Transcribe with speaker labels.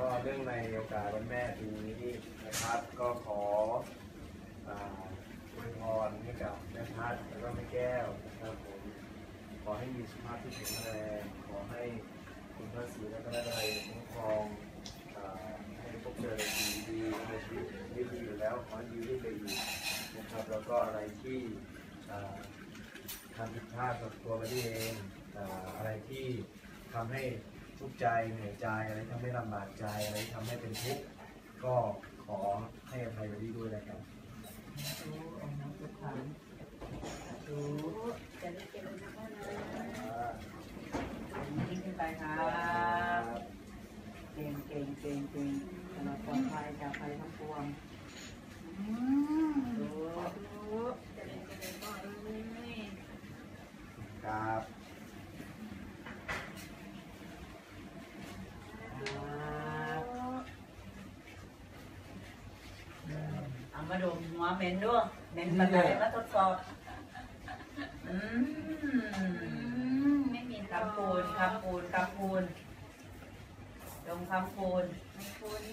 Speaker 1: ก็เรื่องในโอกาสวันแม่ปีนี้นะครับ ก็ขออวยพรให้กับแม่พัดแล้วก็แม่แก้วนะครับผมขอให้มีสุขภาพที่แข็งแรงขอให้คุณพระศรีและก็แม่อะไรคุ้มครองอ่าให้พบเจอสิ่งดีๆในชีวิตที่ดีอยู่แล้วขอให้ดีได้ไปอีกนะครับแล้วก็อะไรที่ทำผิดพลาดกับตัวเราเองอ่าอะไรที่ทำให้ ทุกข์ใจเหนื่อยใจอะไรที่ทำให้ลำบากใจอะไรที่ทำให้เป็นทุกข์ก็ขอให้อภัยวันนี้ด้วยนะครับ
Speaker 2: ดูออกมาสุขขันดู
Speaker 3: จะได้เจอนะพ่อนะ
Speaker 2: ยิ่งขึ้นไปครับเก่งเก่งเก่งเก่งสำหรับปลอดภัยจากภัยทั้งปวงดู
Speaker 3: จะได้เจอพ่อเอ้ย
Speaker 1: ครับ
Speaker 2: ครับเอา มาดูหัวเหม็นด้วยเหม็นปัจจัยมาทดสอบอืม
Speaker 3: อืมไม่มี
Speaker 2: คำปูนคำปูนคำปูนลงคำปูน
Speaker 3: คุณ